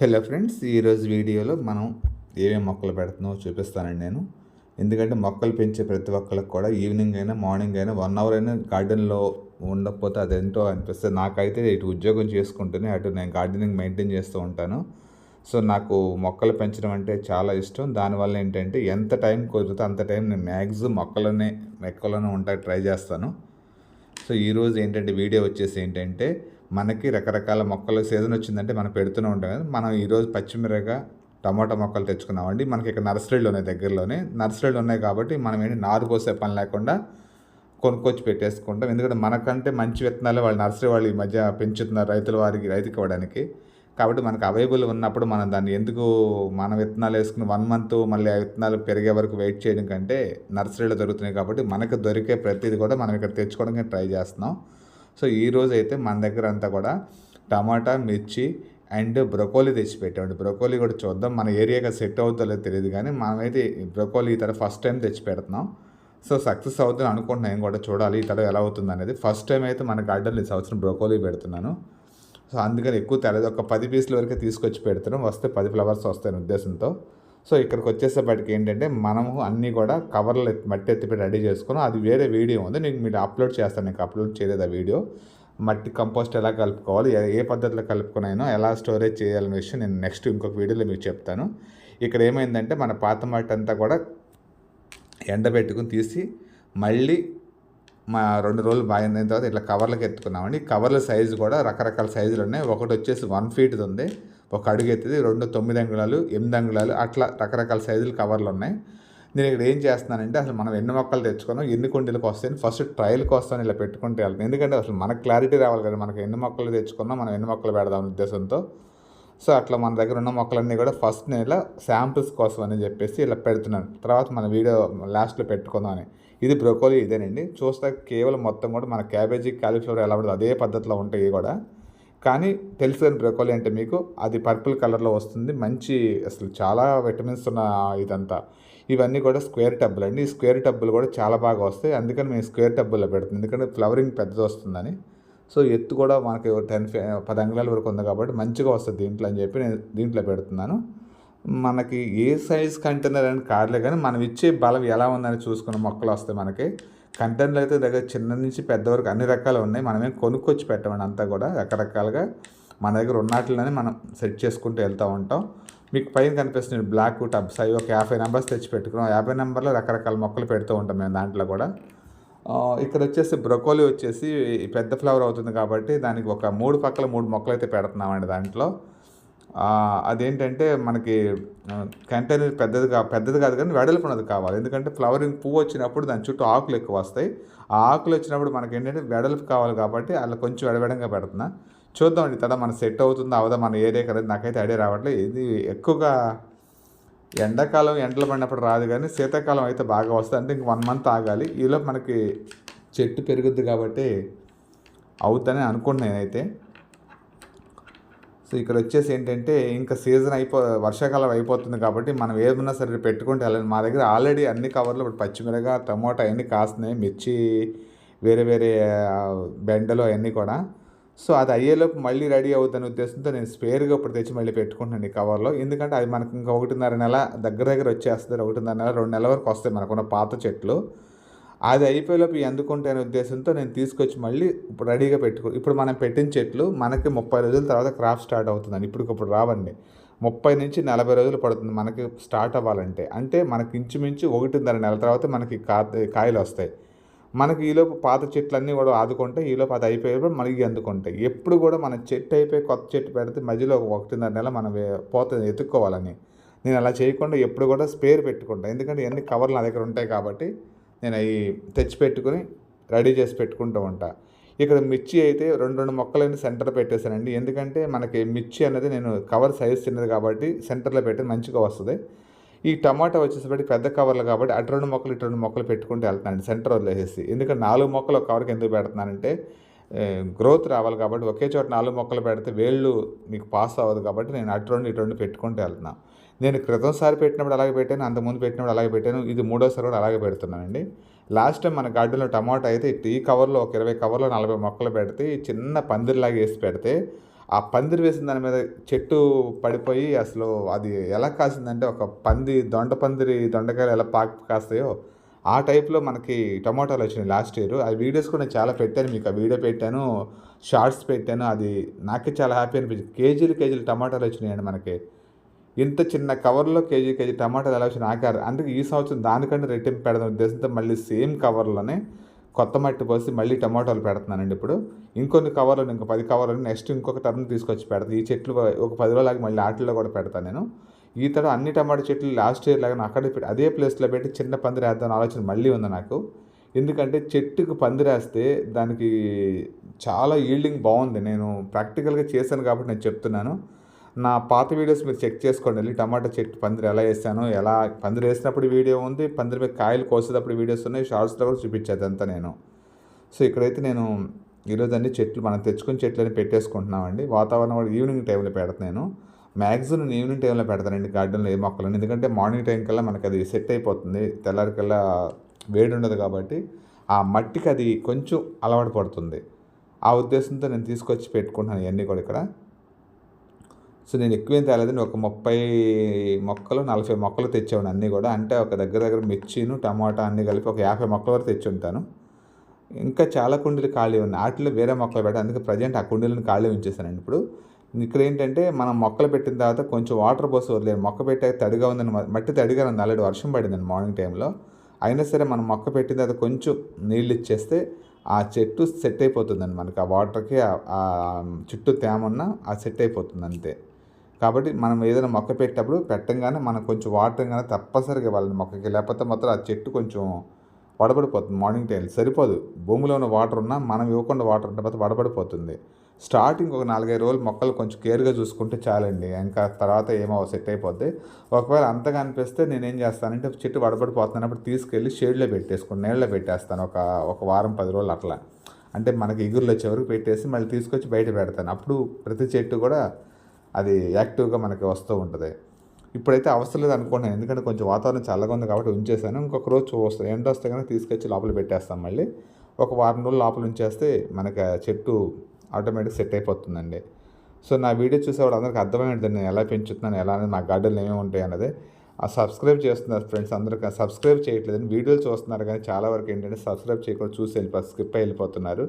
Hello friends ఈరోజు వీడియోలో మనం ఏమేమి మొక్కలు పెడుతున్నామో చూపిస్తానండి నేను. ఎందుకంటే మొక్కలు పెంచే ప్రతి ఒక్కరికి కూడా ఈవినింగ్ అయినా మార్నింగ్ అయినా వన్ అవర్ అయినా గార్డెన్లో ఉండకపోతే అదేంటో అనిపిస్తుంది. నాకైతే ఇటు ఉద్యోగం చేసుకుంటూనే అటు నేను గార్డెనింగ్ మెయింటైన్ చేస్తూ ఉంటాను. సో నాకు మొక్కలు పెంచడం అంటే చాలా ఇష్టం. దానివల్ల ఏంటంటే ఎంత టైం కుదిరితే అంత టైం నేను మ్యాక్సిమం మొక్కలనే మొక్కలోనే ఉంటాయి ట్రై చేస్తాను. సో ఈరోజు ఏంటంటే వీడియో వచ్చేసి ఏంటంటే మనకి రకరకాల మొక్కలు సీజన్ వచ్చిందంటే మనం పెడుతూనే ఉంటాం. కదా మనం ఈరోజు పచ్చిమిరగా టమాటా మొక్కలు తెచ్చుకున్నామండి. మనకి ఇక్కడ నర్సరీలు ఉన్నాయి దగ్గరలోనే. నర్సరీలు ఉన్నాయి కాబట్టి మనం ఏంటి నారు పోసే పని లేకుండా కొనుక్కొచ్చి పెట్టేసుకుంటాం. ఎందుకంటే మనకంటే మంచి విత్తనాలు వాళ్ళు నర్సరీ వాళ్ళు ఈ మధ్య పెంచుతున్నారు రైతుల వారికి రైతుకి ఇవ్వడానికి. కాబట్టి మనకు అవైలబుల్ ఉన్నప్పుడు మనం దాన్ని ఎందుకు మన విత్తనాలు వేసుకుని వన్ మంత్ మళ్ళీ ఆ విత్తనాలు పెరిగే వరకు వెయిట్ చేయడం కంటే నర్సరీలో దొరుకుతున్నాయి కాబట్టి మనకు దొరికే ప్రతిదీ కూడా మనం ఇక్కడ తెచ్చుకోవడానికి ట్రై చేస్తున్నాం. సో ఈ అయితే మన దగ్గర అంతా కూడా టమాటా మిర్చి అండ్ బ్రొకోలీ తెచ్చిపెట్టామండి బ్రొకోలీ కూడా చూద్దాం. మన ఏరియాగా సెట్ అవుతుందో లేదో తెలియదు కానీ మనమైతే బ్రొకోలీ ఈ తర ఫస్ట్ టైం తెచ్చి పెడుతున్నాం సో సక్సెస్ అవుతుంది అనుకుంటున్నాను నేను కూడా చూడాలి. ఈ తర ఎలా అవుతుంది అనేది. ఫస్ట్ టైం అయితే మన గార్డెన్లో ఈ సంవత్సరం బ్రొకోలీ పెడుతున్నాను. సో అందుకని ఎక్కువ తెలదు. ఒక పది పీసుల వరకే తీసుకొచ్చి పెడుతున్నాం. వస్తే పది ఫ్లవర్స్ వస్తాయని ఉద్దేశంతో. సో ఇక్కడికి వచ్చేసేపటికి ఏంటంటే మనము అన్నీ కూడా కవర్లు మట్టి ఎత్తిపెట్టి రెడీ చేసుకున్నాం. అది వేరే వీడియో ఉంది. నేను మీరు అప్లోడ్ చేస్తాను. నీకు అప్లోడ్ చేయలేదు ఆ వీడియో. మట్టి కంపోస్ట్ ఎలా కలుపుకోవాలి? ఏ- పద్ధతిలో కలుపుకున్నానో ఎలా స్టోరేజ్ చేయాలనే విషయం నేను నెక్స్ట్ ఇంకొక వీడియోలో మీకు చెప్తాను. ఇక్కడ ఏమైందంటే మన పాత మట్టి అంతా కూడా ఎండబెట్టుకుని తీసి మళ్ళీ మా రెండు రోజులు బాగిన తర్వాత ఇట్లా కవర్లకు ఎత్తుకున్నామండి. కవర్ల సైజు కూడా రకరకాల సైజులు ఉన్నాయి. ఒకటి వచ్చేసి వన్ ఫీట్ది ఉంది. ఒక అడుగు ఎత్తుది రెండు తొమ్మిది అంగుళాలు ఎనిమిది అంగుళాలు అట్లా రకరకాల సైజులు కవర్లు ఉన్నాయి నేను ఇక్కడ ఏం చేస్తున్నానంటే అసలు మనం ఎన్ని మొక్కలు తెచ్చుకున్నాం ఎన్ని కుండీలకు వస్తాయని ఫస్ట్ ట్రయల్కి వస్తాను ఇలా పెట్టుకుంటే వెళ్తాను ఎందుకంటే అసలు మనకు క్లారిటీ రావాలి కదా మనకి ఎన్ని మొక్కలు తెచ్చుకున్నాం మనం ఎన్ని మొక్కలు పెడదాం ఉద్దేశంతో. సో అట్లా మన దగ్గర ఉన్న మొక్కలన్నీ కూడా ఫస్ట్ నేను ఇలా శాంపిల్స్ కోసం అని చెప్పేసి ఇలా పెడుతున్నాను. తర్వాత మన వీడియో లాస్ట్లో పెట్టుకుందాం అని. ఇది బ్రొకోలీ ఇదేనండి. చూస్తే కేవలం మొత్తం కూడా మన క్యాబేజీ కాలీఫ్లవర్ ఎలా ఉంటుంది అదే పద్ధతిలో ఉంటాయి కూడా. కానీ తెలుసు కానీ బ్రొకోలీ అంటే మీకు అది పర్పుల్ కలర్లో వస్తుంది. మంచి అసలు చాలా విటమిన్స్ ఉన్న ఇదంతా. ఇవన్నీ కూడా స్క్వేర్ టబ్బులు అండి. ఈ స్క్వేర్ టబ్బులు కూడా చాలా బాగా వస్తాయి. అందుకని మేము స్క్వేర్ టబ్బుల్లో పెడుతుంది ఎందుకంటే ఫ్లవరింగ్ పెద్దది వస్తుందని. సో ఎత్తు కూడా మనకి టెన్ పది అంగుళాల వరకు ఉంది కాబట్టి మంచిగా వస్తుంది దీంట్లో అని చెప్పి నేను దీంట్లో పెడుతున్నాను. మనకి ఏ సైజ్ కంటైనర్ అని కాదులే కానీ మనం ఇచ్చే బలం ఎలా ఉందని చూసుకున్న మొక్కలు వస్తాయి మనకి. కంటెంట్లు అయితే దగ్గర చిన్న నుంచి పెద్ద వరకు అన్ని రకాలు ఉన్నాయి. మనమేం కొనుక్కొచ్చి పెట్టమండి అంతా కూడా. రకరకాలుగా మన దగ్గర ఉన్నట్లనే మనం సెట్ చేసుకుంటూ వెళ్తూ ఉంటాం. మీకు పైన కనిపిస్తుంది బ్లాక్ టబ్స్. అవి ఒక యాభై నెంబర్స్ తెచ్చి పెట్టుకున్నాం. యాభై నెంబర్లో రకరకాల మొక్కలు పెడుతూ ఉంటాం మేము దాంట్లో కూడా. ఇక్కడ వచ్చేసి బ్రొకోలీ వచ్చేసి పెద్ద ఫ్లవర్ అవుతుంది కాబట్టి దానికి ఒక మూడు పక్కల మూడు మొక్కలు అయితే పెడుతున్నామండి దాంట్లో. అదేంటంటే మనకి కంటైనర్ పెద్దది కా పెద్దది కాదు కానీ వెడల్పు ఉన్నది కావాలి. ఎందుకంటే ఫ్లవరింగ్ పువ్వు వచ్చినప్పుడు దాని చుట్టూ ఆకులు ఎక్కువ వస్తాయి. ఆ ఆకులు వచ్చినప్పుడు మనకి ఏంటంటే వెడల్పు కావాలి కాబట్టి అలా కొంచెం వెడవెడంగా పెడుతున్నా. చూద్దాం తద మన సెట్ అవుతుందా అవదా మన ఏరియా కదా నాకైతే ఐడియా రావట్లేదు. ఇది ఎక్కువగా ఎండాకాలం ఎండలు పడినప్పుడు రాదు కానీ శీతాకాలం అయితే బాగా వస్తుంది. అంటే ఇంక వన్ మంత్ ఆగాలి. ఈలో మనకి చెట్టు పెరుగుద్ది కాబట్టి అవుతానే అనుకుంటున్నాను నేనైతే. సో ఇక్కడ వచ్చేసి ఏంటంటే ఇంకా సీజన్ అయిపో వర్షాకాలం అయిపోతుంది కాబట్టి మనం ఏమన్నా సరే పెట్టుకుంటే వెళ్ళాలి మా దగ్గర ఆల్రెడీ అన్ని కవర్లు ఇప్పుడు పచ్చిమిరగా టమోటా అవన్నీ కాస్తున్నాయి మిర్చి వేరే వేరే బెండలు అవన్నీ కూడా. సో అది అయ్యేలోపు మళ్ళీ రెడీ అవుతుందనే ఉద్దేశంతో నేను స్పేర్గా ఇప్పుడు తెచ్చి మళ్ళీ పెట్టుకుంటున్నాను ఈ కవర్లో. ఎందుకంటే అది మనకి ఇంకా ఒకటిన్నర నెల దగ్గర దగ్గర వచ్చేస్తుంది ఒకటిన్నర నెల రెండు నెలల వరకు వస్తాయి మనకున్న పాత చెట్లు. అది అయిపోయేలోపు ఎందుకుంటే అనే ఉద్దేశంతో నేను తీసుకొచ్చి మళ్ళీ ఇప్పుడు రెడీగా పెట్టుకో ఇప్పుడు మనం పెట్టిన చెట్లు మనకి ముప్పై రోజుల తర్వాత క్రాప్ స్టార్ట్ అవుతుందని ఇప్పటికప్పుడు ఇప్పుడు రావండి. ముప్పై నుంచి నలభై రోజులు పడుతుంది మనకి స్టార్ట్ అవ్వాలంటే. అంటే మనకి ఇంచుమించు ఒకటిన్నర నెల తర్వాత మనకి కా కాయలు వస్తాయి. మనకి ఈలోపు పాత చెట్లన్నీ కూడా ఆదుకుంటే ఈలోపు అది అయిపోయేప్పుడు మనకి అందుకుంటాయి. ఎప్పుడు కూడా మన చెట్టు అయిపోయి కొత్త చెట్టు పెడితే మధ్యలో ఒకటిన్నర నెల మనం పోతుంది ఎత్తుక్కోవాలని. నేను అలా చేయకుండా ఎప్పుడు కూడా స్పేర్ పెట్టుకుంటాను ఎందుకంటే ఇవన్నీ కవర్లు నా దగ్గర ఉంటాయి కాబట్టి నేను అవి తెచ్చిపెట్టుకుని రెడీ చేసి పెట్టుకుంటూ ఉంటా. ఇక్కడ మిర్చి అయితే రెండు రెండు మొక్కలన్నీ సెంటర్ పెట్టేశానండి. ఎందుకంటే మనకి మిర్చి అనేది నేను కవర్ సైజ్ చిన్నది కాబట్టి సెంటర్లో పెట్టి మంచిగా వస్తుంది. ఈ టమాటా వచ్చేసరికి పెద్ద కవర్లు కాబట్టి అటు రెండు మొక్కలు ఇటు రెండు మొక్కలు పెట్టుకుంటూ వెళ్తున్నాను సెంటర్ వదిలేసేసి. ఎందుకంటే నాలుగు మొక్కలు కవర్కి ఎందుకు పెడుతున్నానంటే గ్రోత్ రావాలి కాబట్టి ఒకే చోట నాలుగు మొక్కలు పెడితే వేళ్ళు మీకు పాస్ అవ్వదు కాబట్టి నేను అటు రెండు ఇటు రెండు పెట్టుకుంటూ వెళ్తున్నాను నేను క్రితంసారి పెట్టినప్పుడు అలాగే పెట్టాను అంతకుముందు పెట్టినప్పుడు అలాగే పెట్టాను ఇది మూడోసారి కూడా అలాగే పెడుతున్నానండి. లాస్ట్ టైం మన గార్డెన్లో టమాటా అయితే ఈ కవర్లో ఒక ఇరవై కవర్లో నలభై మొక్కలు పెడితే చిన్న పందిరిలాగా వేసి పెడితే ఆ పందిరి వేసిన దాని మీద చెట్టు పడిపోయి అసలు అది ఎలా కాసిందంటే ఒక పంది దొండ పందిరి దొండకాయలు ఎలా పాకు కాస్తాయో ఆ టైప్లో మనకి టమాటాలు వచ్చినాయి లాస్ట్ ఇయర్. ఆ వీడియోస్ కూడా నేను చాలా పెట్టాను మీకు ఆ వీడియో పెట్టాను షార్ట్స్ పెట్టాను అది నాకే చాలా హ్యాపీ అనిపించింది. కేజీలు కేజీలు టమాటాలు వచ్చినాయండి మనకి. ఇంత చిన్న కవర్లో కేజీ కేజీ టమాటాలు ఎలా వచ్చి ఆకారు అందుకే ఈ సంవత్సరం దానికంటే రెట్టింపు పెడదాం ఉద్దేశంతో మళ్ళీ సేమ్ కవర్లోనే కొత్త మట్టి పోసి మళ్ళీ టమాటాలు పెడుతున్నానండి ఇప్పుడు. ఇంకొన్ని కవర్లు ఇంకో పది కవర్లు నెక్స్ట్ ఇంకొక టర్న్ తీసుకొచ్చి పెడతాను ఈ చెట్లు ఒక పది రోజులకి మళ్ళీ ఆటల్లో కూడా పెడతాను నేను. ఈ తడ అన్ని టమాటా చెట్లు లాస్ట్ ఇయర్ లాగా అక్కడే పెట్టి అదే ప్లేస్లో పెట్టి చిన్న పందిరేద్దాం ఆలోచన మళ్ళీ ఉంది నాకు. ఎందుకంటే చెట్టుకు పందిరేస్తే దానికి చాలా ఈల్డింగ్ బాగుంది. నేను ప్రాక్టికల్గా చేశాను కాబట్టి నేను చెప్తున్నాను. నా పాత వీడియోస్ మీరు చెక్ చేసుకోండి. వెళ్ళి టమాటా చెట్టు పందిరి ఎలా వేసాను ఎలా పందిరి వేసినప్పుడు వీడియో ఉంది పందిరి మీద కాయలు కోసేటప్పుడు వీడియోస్ ఉన్నాయి షార్ట్స్లో కూడా చూపించేది అంతా నేను. సో ఇక్కడైతే నేను ఈరోజు అన్ని చెట్లు మనం తెచ్చుకుని చెట్లని పెట్టేసుకుంటున్నామండి. వాతావరణం కూడా ఈవినింగ్ టైంలో పెడతాను మ్యాక్సిమం నేను ఈవినింగ్ టైంలో పెడతానండి గార్డెన్లో ఏ మొక్కలను ఎందుకంటే మార్నింగ్ టైం కల్లా మనకి అది సెట్ అయిపోతుంది. తెల్లారికల్లా వేడి ఉండదు కాబట్టి ఆ మట్టికి అది కొంచెం అలవాటు పడుతుంది. ఆ ఉద్దేశంతో నేను తీసుకొచ్చి పెట్టుకుంటున్నాను ఇవన్నీ కూడా ఇక్కడ. సో నేను ఎక్కువేం తేలేదండి ఒక ముప్పై మొక్కలు నలభై మొక్కలు తెచ్చాను అన్నీ కూడా. అంటే ఒక దగ్గర దగ్గర మిర్చిను టమాటా అన్నీ కలిపి ఒక యాభై మొక్కల వరకు తెచ్చి ఉంటాను ఇంకా చాలా కుండీలు ఖాళీ ఉన్నాయి. వాటిలో వేరే మొక్కలు పెట్టాను. అందుకే ప్రజెంట్ ఆ కుండీలను ఖాళీ ఉంచేసానండి ఇప్పుడు. ఇక్కడ ఏంటంటే మనం మొక్కలు పెట్టిన తర్వాత కొంచెం వాటర్ పోసి వదిలేదు మొక్క పెట్టాక తడిగా ఉందని మట్టి తడిగా ఉంది ఆల్రెడీ వర్షం పడిందండి మార్నింగ్ టైంలో. అయినా సరే మనం మొక్క పెట్టిన తర్వాత కొంచెం నీళ్ళు ఇచ్చేస్తే ఆ చెట్టు సెట్ అయిపోతుందండి మనకి. ఆ వాటర్కి ఆ చుట్టూ తేమ ఉన్న ఆ సెట్ అయిపోతుంది అంతే. కాబట్టి మనం ఏదైనా మొక్క పెట్టేటప్పుడు పెట్టంగానే మనం కొంచెం వాటర్ కానీ తప్పనిసరిగా ఇవ్వాలండి మొక్కకి. లేకపోతే మాత్రం ఆ చెట్టు కొంచెం వడబడిపోతుంది మార్నింగ్ టైం సరిపోదు. భూమిలో ఉన్న వాటర్ ఉన్నా మనం ఇవ్వకుండా వాటర్ ఉంటే వడబడిపోతుంది. స్టార్టింగ్ ఒక నాలుగైదు రోజులు మొక్కలు కొంచెం కేర్గా చూసుకుంటే చాలండి. ఇంకా తర్వాత ఏమో సెట్ అయిపోద్ది. ఒకవేళ అంతగా అనిపిస్తే నేనేం చేస్తానంటే చెట్టు వడబడిపోతున్నప్పుడు తీసుకెళ్ళి షేడ్లో పెట్టేసుకుని నీళ్ళలో పెట్టేస్తాను. ఒక ఒక వారం పది రోజులు అట్లా. అంటే మనకి ఎగురులు వచ్చే వరకు పెట్టేసి మళ్ళీ తీసుకొచ్చి బయట పెడతాను. అప్పుడు ప్రతి చెట్టు కూడా అది యాక్టివ్గా మనకి వస్తూ ఉంటుంది. ఇప్పుడైతే అవసరం లేదు అనుకుంటున్నాను. ఎందుకంటే కొంచెం వాతావరణం చల్లగా ఉంది కాబట్టి ఉంచేసాను. ఇంకొక రోజు చూస్తాను ఎండ వస్తే కనుక తీసుకొచ్చి లోపల పెట్టేస్తాం మళ్ళీ. ఒక వారం రోజులు లోపల ఉంచేస్తే మనకి చెట్టు ఆటోమేటిక్ సెట్ అయిపోతుందండి. సో నా వీడియో చూసేవాడు అందరికి అర్థమైనది నేను ఎలా పెంచుతున్నాను ఎలా అనేది నా గార్డెన్లు ఏమేమి ఉంటాయి అన్నది ఆ సబ్స్క్రైబ్ చేస్తున్నారు ఫ్రెండ్స్ అందరికీ సబ్స్క్రైబ్ చేయట్లేదు వీడియోలు చూస్తున్నారు కానీ చాలా వరకు ఏంటంటే సబ్స్క్రైబ్ చేయకుండా చూసి వెళ్ళిపో స్కిప్ వెళ్ళిపోతున్నారు.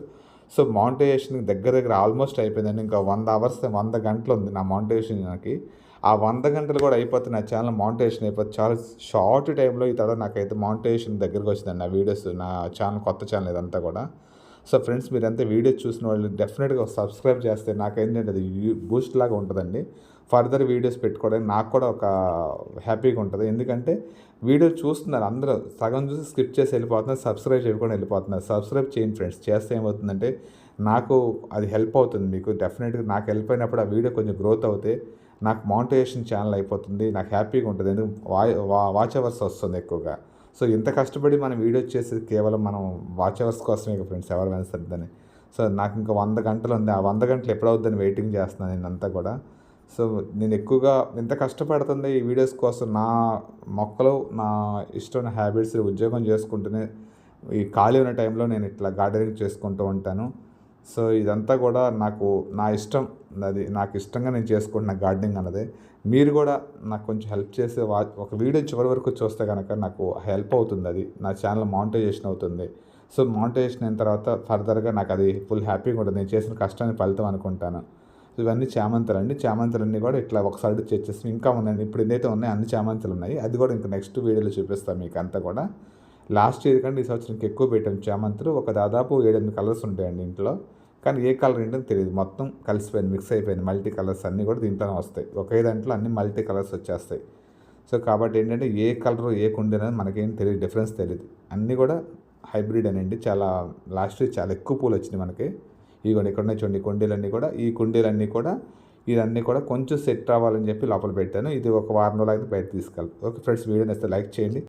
సో మౌంటేషన్ దగ్గర దగ్గర ఆల్మోస్ట్ అయిపోయిందండి. ఇంకా వంద అవర్స్ వంద గంటలు ఉంది నా మౌంటేషన్కి ఆ వంద గంటలు కూడా అయిపోతే నా ఛానల్ మౌంటేషన్ అయిపోతే చాలా షార్ట్ టైంలో ఈ తర్వాత నాకైతే మౌంటేషన్ దగ్గరకు వచ్చిందండి నా వీడియోస్ నా ఛానల్ కొత్త ఛానల్ ఇదంతా కూడా. సో ఫ్రెండ్స్ మీరంతా వీడియో చూసిన వాళ్ళు డెఫినెట్గా సబ్స్క్రైబ్ చేస్తే నాకేంటంటే అది బూస్ట్ లాగా ఉంటుందండి. ఫర్దర్ వీడియోస్ పెట్టుకోవడానికి నాకు కూడా ఒక హ్యాపీగా ఉంటుంది. ఎందుకంటే వీడియో చూస్తున్నారు అందరూ సగం చూసి స్కిప్ చేసి వెళ్ళిపోతున్నారు సబ్స్క్రైబ్ చేయకుండా వెళ్ళిపోతున్నారు. సబ్స్క్రైబ్ చేయండి ఫ్రెండ్స్. చేస్తే ఏమవుతుందంటే నాకు అది హెల్ప్ అవుతుంది మీకు. డెఫినెట్గా నాకు హెల్ప్ అయినప్పుడు ఆ వీడియో కొంచెం గ్రోత్ అవుతే నాకు మౌంటేషన్ ఛానల్ అయిపోతుంది నాకు హ్యాపీగా ఉంటుంది. ఎందుకు? వా వాచ్ అవర్స్ వస్తుంది ఎక్కువగా. సో ఇంత కష్టపడి మనం వీడియో చేసేది కేవలం మనం వాచ్ అవర్స్ కోసమే ఫ్రెండ్స్ ఎవరు వెనసద్దని సో నాకు ఇంకా వంద గంటలు ఉంది. ఆ వంద గంటలు ఎప్పుడవుద్దని వెయిటింగ్ చేస్తున్నాను నేను అంతా కూడా. సో నేను ఎక్కువగా ఎంత కష్టపడుతుంది ఈ వీడియోస్ కోసం నా మొక్కలు నా ఇష్టమైన హ్యాబిట్స్ ఉద్యోగం చేసుకుంటూనే ఈ ఖాళీ ఉన్న టైంలో నేను ఇట్లా గార్డెనింగ్ చేసుకుంటూ ఉంటాను. సో ఇదంతా కూడా నాకు నా ఇష్టం. అది నాకు ఇష్టంగా నేను చేసుకుంటున్న గార్డెనింగ్ అన్నది. మీరు కూడా నాకు కొంచెం హెల్ప్ చేసే వా ఒక వీడియో చివరి వరకు చూస్తే కనుక నాకు హెల్ప్ అవుతుంది అది. నా ఛానల్ మానిటైజేషన్ అవుతుంది. సో మానిటైజేషన్ అయిన తర్వాత ఫర్దర్గా నాకు అది ఫుల్ హ్యాపీగా ఉంటుంది. నేను చేసిన కష్టాన్ని ఫలితం అనుకుంటాను. సో ఇవన్నీ చామంతులు అండి. చామంతులన్నీ కూడా ఇట్లా ఒకసారి చేసేసి ఇంకా ఉన్నాయండి ఇప్పుడు ఏదైతే ఉన్నాయో అన్ని చామంతులు ఉన్నాయి. అది కూడా ఇంకా నెక్స్ట్ వీడియోలో చూపిస్తాను మీకు అంతా కూడా. లాస్ట్ ఇయర్ కంటే ఈ సంవత్సరానికి ఎక్కువ పెట్టాం. చామంతులు ఒక దాదాపు ఏడెనిమిది కలర్స్ ఉంటాయండి ఇంట్లో. కానీ ఏ కలర్ ఏంటో తెలియదు మొత్తం కలిసిపోయింది మిక్స్ అయిపోయింది. మల్టీ కలర్స్ అన్నీ కూడా దీంట్లోనే వస్తాయి. ఒకే దాంట్లో అన్ని మల్టీ కలర్స్ వచ్చేస్తాయి. సో కాబట్టి ఏంటంటే ఏ కలర్ ఏ కుండీ అనేది మనకేం తెలియదు డిఫరెన్స్ తెలియదు అన్నీ కూడా హైబ్రిడ్ అనండి. చాలా లాస్ట్ చాలా ఎక్కువ పూలు వచ్చినాయి మనకి. ఇవి ఇక్కడ చూడండి కుండీలన్నీ కూడా. ఈ కుండీలన్నీ కూడా ఇవన్నీ కూడా కొంచెం సెట్ అవ్వాలని చెప్పి లోపల పెట్టాను. ఇది ఒక వారం రోజులు అయితే బయట తీసుకెళ్ళి ఓకే ఫ్రెండ్స్ వీడియో నేస్తే లైక్ చేయండి.